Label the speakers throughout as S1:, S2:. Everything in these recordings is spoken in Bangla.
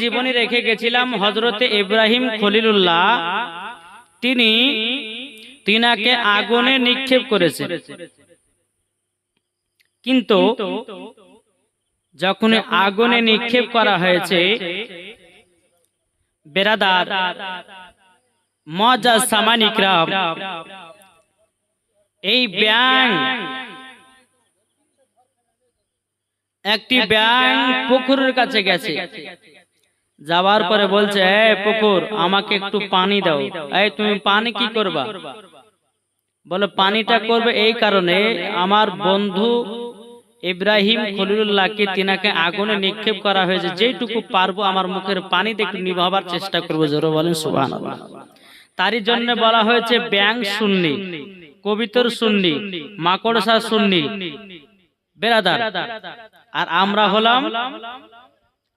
S1: জীবনী রেখে গেছিলাম হজরতে ইব্রাহিম খলিলুল্লাহ। তিনি তিনাকে আগুনে নিক্ষেপ করেছে। কিন্তু যখন আগুনে নিক্ষেপ করা হয়েছে, বেরাদার মজা সামানিকরাম এই ব্যাং একটি ব্যাং পুকুরের কাছে গেছে। যাওয়ার পরে বলছে এই পুকুর আমাকে একটু পানি দাও। এই তুমি পানি কি করবা? বলে পানিটা করবে এই কারণে আমার বন্ধু ইব্রাহিম খলিলুল্লাহকে তিনাকে আগুনে নিক্ষেপ করা হয়েছে। যেটুকু পারব আমার মুখের পানিতে একটু নিভাবার চেষ্টা করব। জোরে বলেন সুবহানাল্লাহ। তারই জন্য বলা হয়েছে ব্যাং সুন্নি কবিতর সুন্নি মাকড়সা সুন্নি। বেরাদার আর আমরা হলাম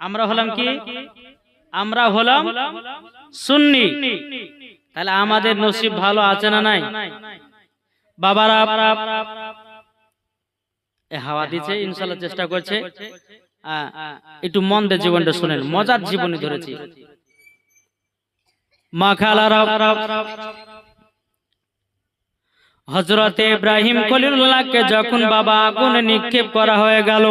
S1: আমরা হলাম কি আমরা হলাম সুন্নি। তাহলে আমাদের নসিব ভালো আছে না নাই? বাবারা হাওয়া দিচ্ছে ইনশাল্লাহ চেষ্টা করছে। একটু মন দিয়ে জীবনটা শুনেন। মজার জীবনী ধরেছি। হজরতে ইব্রাহিম খলিলুল্লাহকে যখন বাবা আগুনে নিক্ষেপ করা হয়ে গেল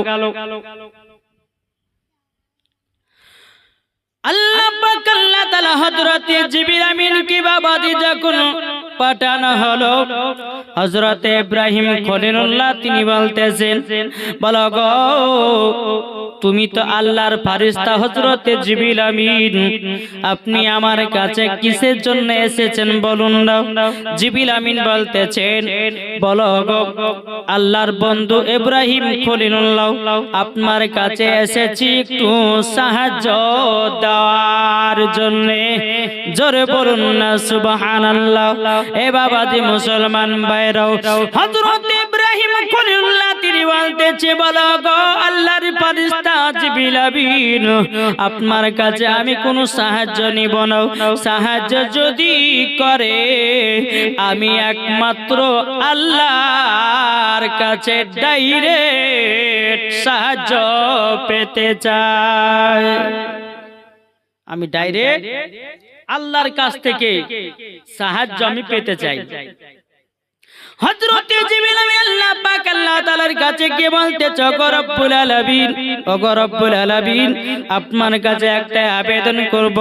S1: আল্লাহ পাক জিবরিল আমিনকে বাবা দি যখন পাঠানো হলো? হযরতে ইব্রাহিম খলিলুল্লাহ তিনি বলতেছেন, বলো তুমি তো আল্লাহর ফারিস্তা হযরতে জিবরিল আমিন। আপনি আমার কাছে কিসের জন্য এসেছেন বলুন না। জিবরিল আমিন বলতেছেন, বল আল্লাহর বন্ধু ইব্রাহিম খলিলুল্লাহ, আপনার কাছে এসেছি একটু সাহায্য দেওয়ার জন্য। জোরে বলুন না, সুবহানাল্লাহ। এ বাবাজি মুসলমান ভাইরাও, হযরত ইব্রাহিম খলিলুল্লাহ, তিনি বলতেছে, বলো গো, আল্লাহর ফেরেশতা জিবরিল আমিন, আপনার কাছে আমি কোনো সাহায্য নিব না। সাহায্য যদি করে, আমি একমাত্র আল্লাহর কাছে ডাইরেক্ট সাহায্য পেতে চাই। আমি ডাইরেক্ট আল্লাহর কাছ থেকে সাহায্য আমি পেতে চাই। জিবরিল আমি আল্লাহ পাক আল্লাহ তাআলার কাছে গিয়ে আলামিন আপনার কাছে একটা আবেদন করব।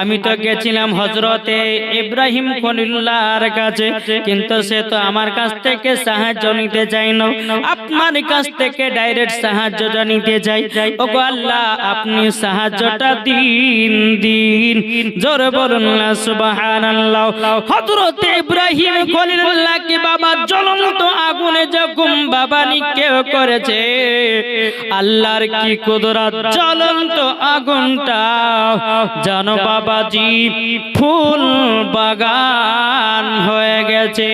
S1: আমি তো গেছিলাম হযরতে ইব্রাহিম খলিলুল্লাহর কাছে, কিন্তু সে তো আমার কাছ থেকে সাহায্য নিতে চাই না। আপনার কাছ থেকে ডাইরেক্ট সাহায্যটা নিতে চাই। ওগো আল্লাহ, আপনি সাহায্যটা দিন দিন। জোরে বলুন সুবহানাল্লাহ। হযরতে ইব্রাহিম খলিলুল্লাহকে বাবা জ্বলন্ত আগুনে যখন বাবা নিক্ষেপ করেছে, আল্লাহর কি জ্বলন্ত আগুনটা? জানো বাবাজি ফুল বাগান হয়ে গেছে।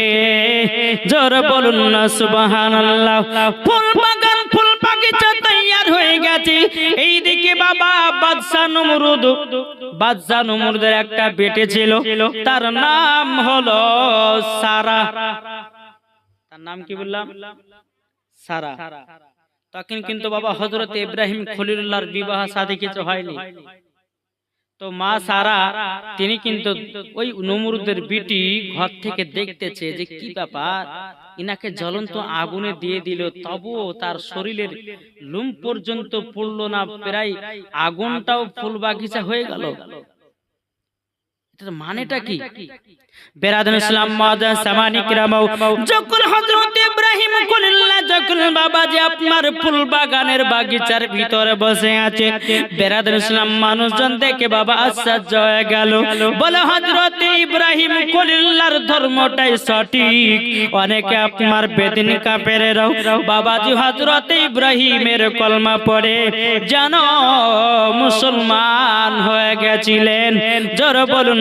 S1: জোর বলুন না ফুল বাগান গেছে। এইদিকে বাবা বাদশা নমরুদ বাদশা নমরুদের একটা বেটে ছিল। তার নাম হলো সারা। তার নাম কি বললাম? সারা। তখন কিন্তু বাবা হজরত ইব্রাহিম খলিলুল্লাহর বিবাহ সাথে কিছু হয়নি। তো মা সারা, তিনি কিন্তু ওই নমরুদের বিটি ঘর থেকে দেখতেছে যে কি ব্যাপার। ইনাকে জ্বলন্ত আগুনে দিয়ে দিল তবুও তার শরীরের লুম পর্যন্ত পড়ল না প্রায় আগুনটাও ফুল বাগিচা হয়ে গেল। মানেটা কি? বেরাদুল ইসলাম মাদান সামানিক রামাও। যখন হযরত ইব্রাহিম খলিলুল্লাহ যখন বাবাজি আপনার ফুল বাগানের বাগিচার ভিতরে বসে আছে বেরাদুল ইসলাম মানুষজন দেখে বাবা আশ্চর্য হয়ে গেল। বলে হযরত ইব্রাহিম খলিলুল্লাহর ধর্মটাই সঠিক। অনেকে আপনার বেদিন কাপেরেরাও বাবাজি হযরত ইব্রাহিমের কলমা পড়ে জানো মুসলমান হয়ে গেছিলেন। জোর বলুন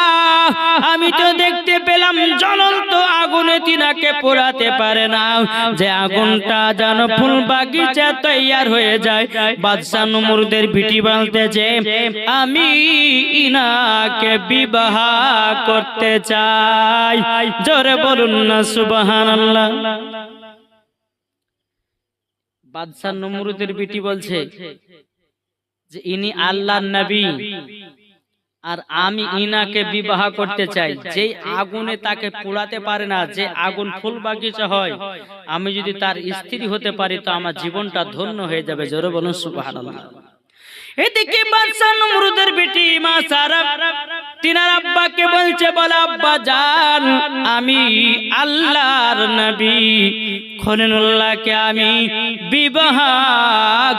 S1: আমি তো দেখতে পেলাম জ্বলন্ত আগুনে তিনাকে পোড়াতে পারে না। যে আগুনটা যেন ফুল বাগিচা তৈয়ার হয়ে যায়, বাদশাহ নমরুদের ভিটি বাঁধতেছে, আমি ইনাকে বিবাহ করতে চাই। জোরে বলুন না, সুবহানাল্লাহ। বাদশাহ নমরুদের বিটি বলছে যে, ইনি আল্লাহর নবী। আর আমি ইনাকে বিবাহ করতে চাই। যে আগুনে তাকে পোড়াতে পারে না যে আগুন ফুল বাগিচা হয় আমি যদি তার স্ত্রী হতে পারি তো আমার জীবনটা ধন্য হয়ে যাবে। জোরে বলুন সুবহানাল্লাহ। এদিকে বাদশাহ নমরুদের বেটি মা সারা তিনার আব্বাকে বলছে, বলে, আব্বা জান, আমি আল্লাহর নবী। খলিলুল্লাহকে আমি বিবাহ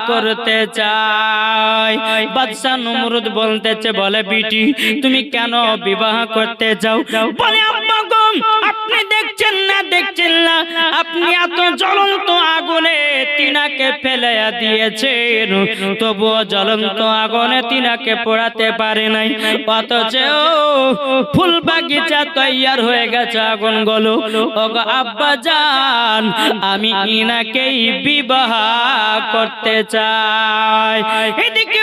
S1: করতে চাই। বাদশাহ নমরুদ বলতেছে, বলে, বিটি, তুমি কেন বিবাহ করতে চাও বলে দেখছেন আপনি এত জ্বলন্ত আগুনে তিনাকে ফেলে দিয়েছেন। তবুও জ্বলন্ত আগুনে তিনাকে পোড়াতে পারে নাই। অথচ ফুল বাগিচা তৈয়ার হয়ে গেছে আগুন গলো ওগো আব্বা জান, আমি ইনাকেই বিবাহ করতে চাই। এদিকে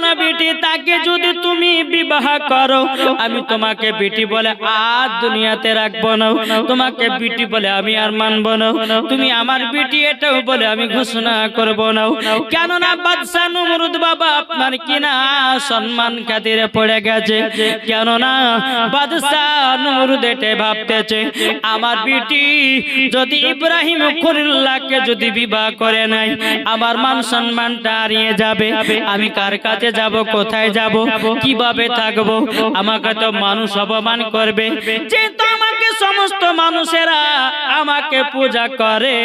S1: বানা বেটি, তাকে যদি তুমি বিবাহ করো, আমি তোমাকে বেটি বলে আর দুনিয়াতে রাখব না। তোমাকে বিটি বলে আমি আর মানবো না। তুমি আমার বিটি এটাও বলে আমি ঘোষণা করব না। কেননা বাদশা নমরুদ বাবা আপনার কিনা সম্মান খাতিরে পড়ে গেছে। কেননা বাদশা নমরুদ এটে ভাবতেছে, আমার বেটি যদি ইব্রাহিম খলিল্লাহকে যদি বিবাহ করে নাই আমার মান সম্মানটা হারিয়ে যাবে। আমি কার কাছে যাব, কোথায় যাব, কীভাবে থাকব, আমাকে তো মানুষ অপমান করবে। যেহেতু আমাকে সমস্ত মানুষেরা আমাকে পূজা করে,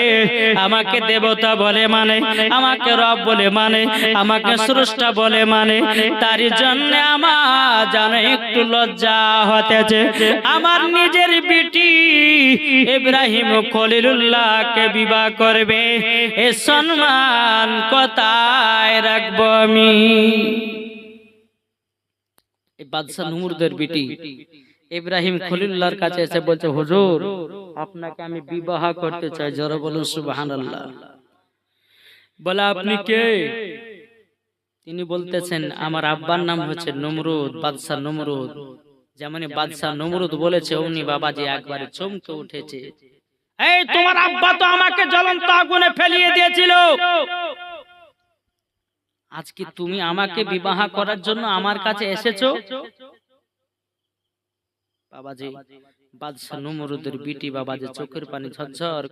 S1: আমাকে দেবতা বলে মানে আমাকে রব বলে মানে আমাকে স্রষ্টা বলে মানে তার জন্য আমার যেন একটু লজ্জা হতেছে। আমার নিজের বিটি ইব্রাহিম খলিলুল্লাহকে বিবাহ করবে। এ সম্মান কোথায় রাখব আমি? বাদশাহ বিটি ইব্রাহিম খলিলুল্লাহর কাছে এসে বলছে, হুজুর, আপনাকে আমি বিবাহ করতে চাই। জোরে বলুন, সুবহানাল্লাহ। বলে, আপনি কে? তিনি বলতেছেন আমার আব্বার নাম হচ্ছে নমরুদ বাদশাহ নমরুদ। যেমন বাদশাহ নমরুদ বলেছে অমনি বাবাজি একবারে চমকে উঠেছে। এই তোমার আব্বা তো আমাকে জ্বলন্ত আগুনে ফেলিয়ে দিয়েছিল। আজকে তুমি আমাকে বিবাহ করার জন্য আমার কাছে এসেছ? বাবাজি বাদশাহ নমরুদের বিটি বাবাজি চোখের পানি ঝরঝর